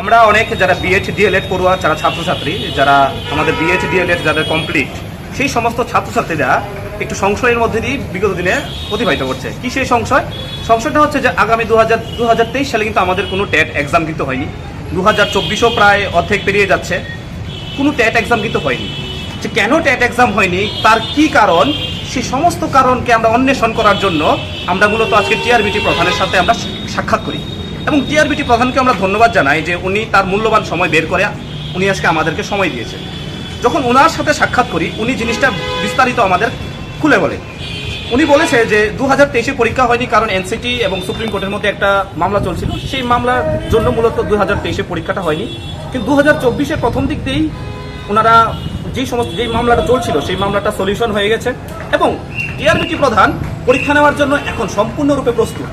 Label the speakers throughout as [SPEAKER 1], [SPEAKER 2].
[SPEAKER 1] আমরা অনেক যারা বিএড ডিএলএড পড়ুয়া, যারা ছাত্রছাত্রী, যারা আমাদের বিএড ডিএলএড যাদের কমপ্লিট সেই সমস্ত ছাত্রছাত্রীরা একটু সংশয়ের মধ্যে দিয়ে বিগত দিনে অতিবাহিত করছে। কি সেই সংশয়? সংশয়টা হচ্ছে যে আগামী দু হাজার দু হাজার তেইশ সালে কিন্তু আমাদের কোনো টেট এক্সাম কিন্তু হয়নি। দু হাজার চব্বিশও প্রায় অর্ধেক পেরিয়ে যাচ্ছে। কোনো টেট এক্সাম কিন্তু হয়নি। যে কেন টেট এক্সাম হয়নি? তার কি কারণ? সেই সমস্ত কারণকে আমরা অন্বেষণ করার জন্য আমরা মূলত আজকে টিআরবিটি প্রধানের সাথে আমরা সাক্ষাৎ করি। এবং টিআরবিটি প্রধানকে আমরা ধন্যবাদ জানাই যে উনি তার মূল্যবান সময় বের করে উনি আজকে আমাদেরকে সময় দিয়েছে যখন ওনার সাথে সাক্ষাৎ করি, উনি জিনিসটা বিস্তারিত আমাদের খুলে বলে। উনি বলেছে যে দু হাজার তেইশে পরীক্ষা হয়নি কারণ এনসিটি এবং সুপ্রিম কোর্টের মধ্যে একটা মামলা চলছিল। সেই মামলার জন্য মূলত দু হাজার তেইশে পরীক্ষাটা হয়নি। কিন্তু দু হাজার চব্বিশের প্রথম দিক দিয়েই ওনারা যেই সমস্ত যেই মামলাটা চলছিল, সেই মামলাটা সলিউশন হয়ে গেছে। এবং টিআরবিটি প্রধান পরীক্ষা নেওয়ার জন্য এখন সম্পূর্ণরূপে প্রস্তুত।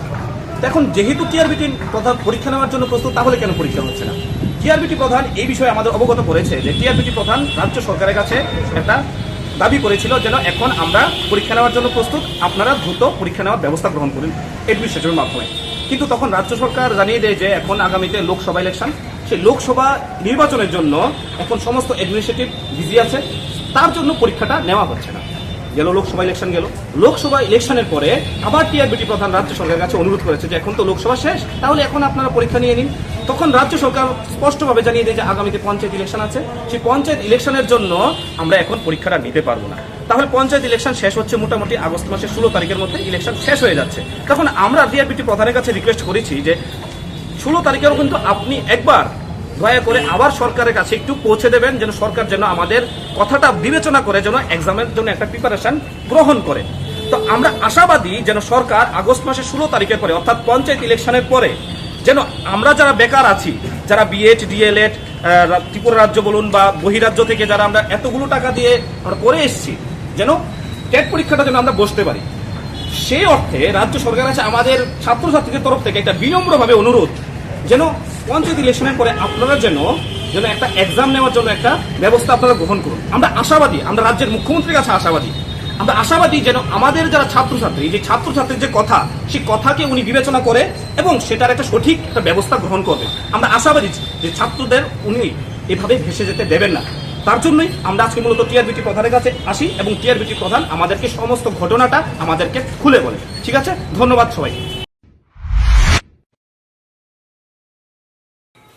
[SPEAKER 1] এখন যেহেতু টিআরবিটি প্রধান পরীক্ষা নেওয়ার জন্য প্রস্তুত, তাহলে কেন পরীক্ষা হচ্ছে না? টিআরবিটি প্রধান এই বিষয়ে আমাদের অবগত করেছে যে টিআরবিটি প্রধান রাজ্য সরকারের কাছে একটা দাবি করেছিল যেন এখন আমরা পরীক্ষা নেওয়ার জন্য প্রস্তুত, আপনারা দ্রুত পরীক্ষা নেওয়ার ব্যবস্থা গ্রহণ করুন এডমিনিস্ট্রেশনের মাধ্যমে। কিন্তু তখন রাজ্য সরকার জানিয়ে দেয় যে এখন আগামীতে লোকসভা ইলেকশন, সেই লোকসভা নির্বাচনের জন্য এখন সমস্ত অ্যাডমিনিস্ট্রেটিভ বিজি আছে, তার জন্য পরীক্ষাটা নেওয়া হচ্ছে না। গেল, লোকসভা ইলেকশন গেল। লোকসভা ইলেকশনের পরে আবার টিআরবিটি প্রধান রাজ্য সরকারের কাছে অনুরোধ করেছে যে এখন তো লোকসভা শেষ, তাহলে এখন আপনারা পরীক্ষা নিয়ে নিন। তখন রাজ্য সরকার স্পষ্টভাবে জানিয়ে দেয় যে আগামীতে পঞ্চায়েত ইলেকশন আছে। সেই পঞ্চায়েত ইলেকশনের জন্য আমরা এখন পরীক্ষাটা নিতে পারব না। তাহলে পঞ্চায়েত ইলেকশন শেষ হচ্ছে মোটামুটি আগস্ট মাসের ষোলো তারিখের মধ্যে ইলেকশন শেষ হয়ে যাচ্ছে। তখন আমরা টিআরবিটি প্রধানের কাছে রিকোয়েস্ট করেছি যে ষোলো তারিখেও কিন্তু আপনি একবার দয়া করে আবার সরকারের কাছে একটু পৌঁছে দেবেন, যেন সরকার যেন আমাদের কথাটা বিবেচনা করে, যেন এক্সামের জন্য একটা প্রিপারেশন গ্রহণ করে। তো আমরা আশাবাদী যেন সরকার আগস্ট মাসের ষোলো তারিখের পরে, অর্থাৎ পঞ্চায়েত ইলেকশনের পরে, যেন আমরা যারা বেকার আছি, যারা বিএড ডিএলএড ত্রিপুরা রাজ্য বলুন বা বহিরাজ্য থেকে যারা আমরা এতগুলো টাকা দিয়ে আমরা করে এসেছি, যেন টেট পরীক্ষাটা যেন আমরা বসতে পারি। সেই অর্থে রাজ্য সরকার আছে আমাদের ছাত্রছাত্রীদের তরফ থেকে একটা বিনম্রভাবে অনুরোধ, যেন পঞ্চায়েত ইলেকশনের পরে আপনারা যেন যেন একটা এক্সাম নেওয়ার জন্য একটা ব্যবস্থা আপনারা গ্রহণ করুন। আমরা আশাবাদী, আমরা রাজ্যের মুখ্যমন্ত্রীর কাছে আশাবাদী। আমরা আশাবাদী যেন আমাদের যারা ছাত্রছাত্রী, যে ছাত্রছাত্রীর যে কথা সেই কথাকে উনি বিবেচনা করে এবং সেটার একটা সঠিক একটা ব্যবস্থা গ্রহণ করবে। আমরা আশাবাদী যে ছাত্রদের উনি এভাবে ভেসে যেতে দেবেন না। তার জন্যই আমরা আজকে মূলত টিআরবিটি প্রধানের কাছে আসি এবং টিআরবিটি প্রধান আমাদেরকে সমস্ত ঘটনাটা আমাদেরকে খুলে বলে। ঠিক আছে? ধন্যবাদ সবাই